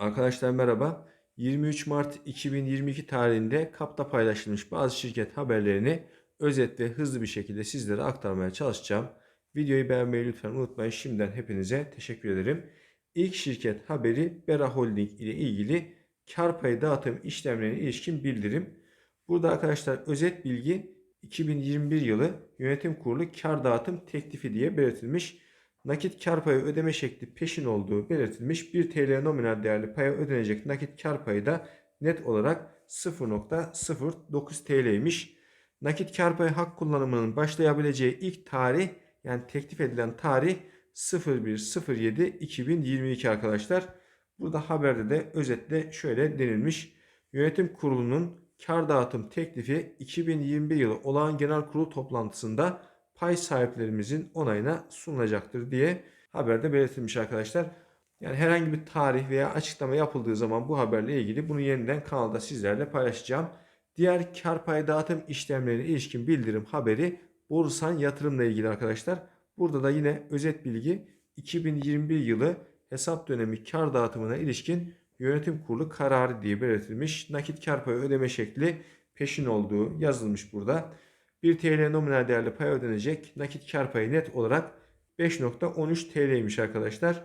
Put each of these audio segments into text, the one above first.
Arkadaşlar merhaba. 23 Mart 2022 tarihinde KAP'ta paylaşılmış bazı şirket haberlerini özet ve hızlı bir şekilde sizlere aktarmaya çalışacağım. Videoyu beğenmeyi lütfen unutmayın. Şimdiden hepinize teşekkür ederim. İlk şirket haberi Bera Holding ile ilgili kar payı dağıtım işlemlerine ilişkin bildirim. Burada arkadaşlar özet bilgi 2021 yılı yönetim kurulu kar dağıtım teklifi diye belirtilmiş nakit kar payı ödeme şekli peşin olduğu belirtilmiş. 1 TL nominal değerli paya ödenecek nakit kar payı da net olarak 0.09 TL'ymiş. Nakit kar payı hak kullanımının başlayabileceği ilk tarih yani teklif edilen tarih 01.07.2022 arkadaşlar. Burada haberde de özetle şöyle denilmiş. Yönetim kurulunun kar dağıtım teklifi 2021 yılı olağan genel kurulu toplantısında pay sahiplerimizin onayına sunulacaktır diye haberde belirtilmiş arkadaşlar. Yani herhangi bir tarih veya açıklama yapıldığı zaman bu haberle ilgili bunu yeniden kanalda sizlerle paylaşacağım. Diğer kar payı dağıtım işlemlerine ilişkin bildirim haberi Borusan yatırımla ilgili arkadaşlar. Burada da yine özet bilgi 2021 yılı hesap dönemi kar dağıtımına ilişkin yönetim kurulu kararı diye belirtilmiş. Nakit kar payı ödeme şekli peşin olduğu yazılmış burada. 1 TL nominal değerli pay ödenecek. Nakit kar payı net olarak 5.13 TL'ymiş arkadaşlar.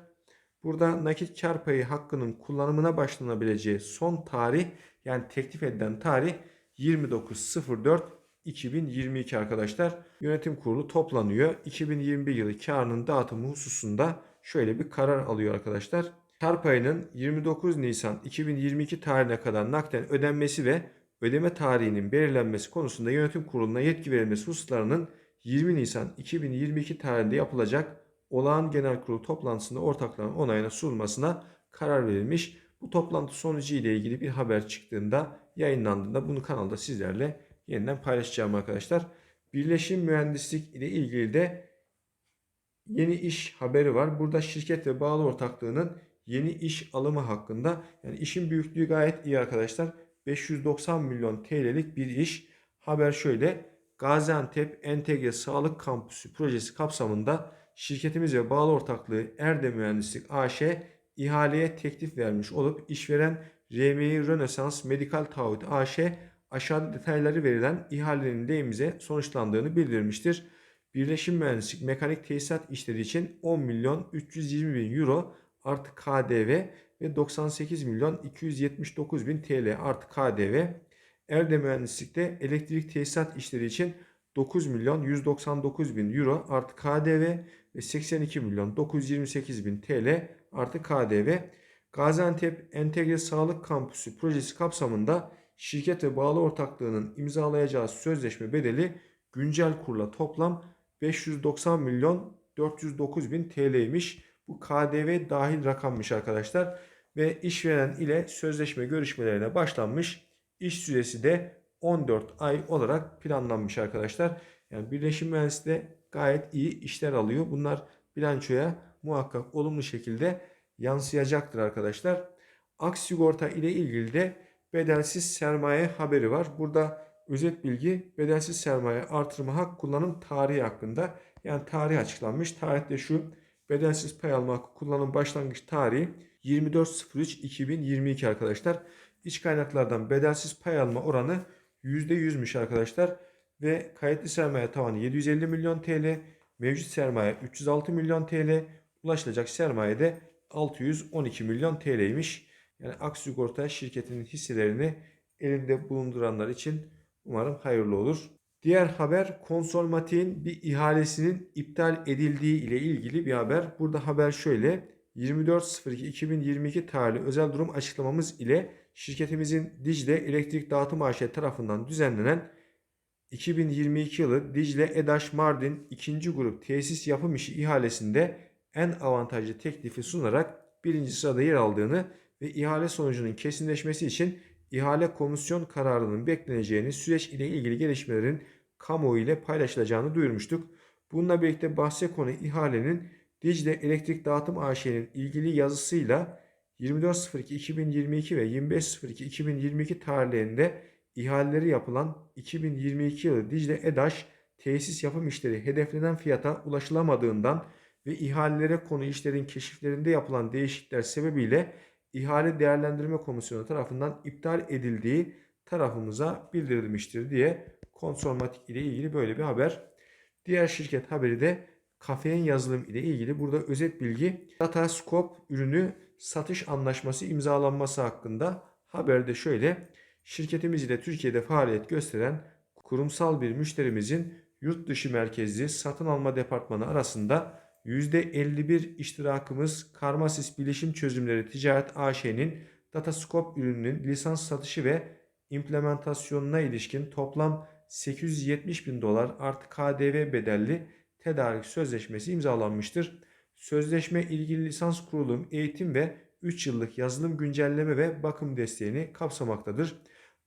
Burada nakit kar payı hakkının kullanımına başlanabileceği son tarih yani teklif edilen tarih 29.04.2022 arkadaşlar. Yönetim kurulu toplanıyor. 2021 yılı karının dağıtımı hususunda şöyle bir karar alıyor arkadaşlar. Kar payının 29 Nisan 2022 tarihine kadar nakden ödenmesi ve ödeme tarihinin belirlenmesi konusunda yönetim kuruluna yetki verilmesi hususlarının 20 Nisan 2022 tarihinde yapılacak olağan genel kurulu toplantısında ortakların onayına sunulmasına karar verilmiş. Bu toplantı sonucu ile ilgili bir haber çıktığında yayınlandığında bunu kanalda sizlerle yeniden paylaşacağım arkadaşlar. Birleşim mühendislik ile ilgili de yeni iş haberi var. Burada şirket ve bağlı ortaklığının yeni iş alımı hakkında yani işin büyüklüğü gayet iyi arkadaşlar. 590 milyon TL'lik bir iş. Haber şöyle. Gaziantep Entegre Sağlık Kampüsü projesi kapsamında şirketimiz ve bağlı ortaklığı Erde Mühendislik AŞ ihaleye teklif vermiş olup işveren RMI Rönesans Medikal Taahhüt AŞ aşağıda detayları verilen ihalenin lehimize sonuçlandığını bildirmiştir. Birleşim Mühendislik Mekanik Tesisat işleri için 10 milyon 320 bin euro artı KDV ve 98 milyon 279 bin TL artı KDV. Erde Mühendislik'te elektrik tesisat işleri için 9 milyon 199 bin euro artı KDV ve 82 milyon 928 bin TL artı KDV. Gaziantep Entegre Sağlık Kampüsü projesi kapsamında şirket ve bağlı ortaklığının imzalayacağı sözleşme bedeli güncel kurla toplam 590 milyon 409 bin TL'ymiş. Bu KDV dahil rakammış arkadaşlar. Ve işveren ile sözleşme görüşmelerine başlanmış. İş süresi de 14 ay olarak planlanmış arkadaşlar. Yani Birleşim Mühendisliği de gayet iyi işler alıyor. Bunlar bilançoya muhakkak olumlu şekilde yansıyacaktır arkadaşlar. Aks sigorta ile ilgili de bedelsiz sermaye haberi var. Burada özet bilgi bedelsiz sermaye artırma hak kullanım tarihi hakkında. Yani tarih açıklanmış. Tarihte şu bedelsiz pay alma hakkı kullanım başlangıç tarihi 24.03.2022 arkadaşlar. İç kaynaklardan bedelsiz pay alma oranı %100'müş arkadaşlar. Ve kayıtlı sermaye tavanı 750 milyon TL, mevcut sermaye 306 milyon TL, ulaşılacak sermaye de 612 milyon TL'ymiş. Yani Aksigorta şirketinin hisselerini elinde bulunduranlar için umarım hayırlı olur. Diğer haber Konsolmatik'in bir ihalesinin iptal edildiği ile ilgili bir haber. Burada haber şöyle. 24.02.2022 tarihli özel durum açıklamamız ile şirketimizin Dicle Elektrik Dağıtım AŞ tarafından düzenlenen 2022 yılı Dicle Edaş Mardin 2. grup tesis yapım işi ihalesinde en avantajlı teklifi sunarak birinci sırada yer aldığını ve ihale sonucunun kesinleşmesi için ihale komisyon kararının bekleneceğini süreç ile ilgili gelişmelerin kamuoyu ile paylaşılacağını duyurmuştuk. Bununla birlikte bahse konu ihalenin Dicle Elektrik Dağıtım AŞ'nin ilgili yazısıyla 24.02.2022 ve 25.02.2022 tarihlerinde ihaleleri yapılan 2022 yılı Dicle EDAŞ tesis yapım işleri hedeflenen fiyata ulaşılamadığından ve ihalelere konu işlerin keşiflerinde yapılan değişiklikler sebebiyle ihale değerlendirme komisyonu tarafından iptal edildiği tarafımıza bildirilmiştir diye Konsormatik ile ilgili böyle bir haber. Diğer şirket haberi de kafein yazılım ile ilgili. Burada özet bilgi. Datascope ürünü satış anlaşması imzalanması hakkında haberde şöyle. Şirketimiz ile Türkiye'de faaliyet gösteren kurumsal bir müşterimizin yurt dışı merkezli satın alma departmanı arasında %51 iştirakımız Karmasis Bilişim Çözümleri Ticaret AŞ'nin Datascope ürününün lisans satışı ve implementasyonuna ilişkin toplam 870 bin dolar artı KDV bedelli tedarik sözleşmesi imzalanmıştır. Sözleşme ilgili lisans kurulum, eğitim ve 3 yıllık yazılım güncelleme ve bakım desteğini kapsamaktadır.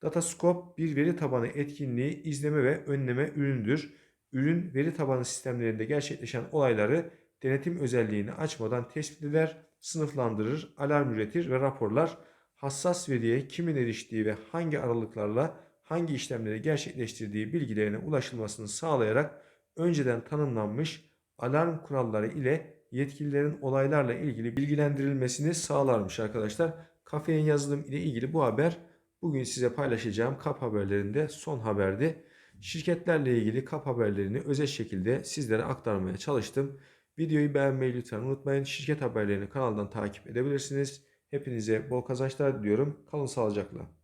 Datascope bir veri tabanı etkinliği izleme ve önleme üründür. Ürün veri tabanı sistemlerinde gerçekleşen olayları denetim özelliğini açmadan tespit eder, sınıflandırır, alarm üretir ve raporlar hassas veriye kimin eriştiği ve hangi aralıklarla hangi işlemleri gerçekleştirdiği bilgilerine ulaşılmasını sağlayarak önceden tanımlanmış alarm kuralları ile yetkililerin olaylarla ilgili bilgilendirilmesini sağlarmış arkadaşlar. Kafein yazılım ile ilgili bu haber bugün size paylaşacağım kap haberlerinde son haberdi. Şirketlerle ilgili kap haberlerini özel şekilde sizlere aktarmaya çalıştım. Videoyu beğenmeyi lütfen unutmayın. Şirket haberlerini kanaldan takip edebilirsiniz. Hepinize bol kazançlar diliyorum. Kalın sağlıcakla.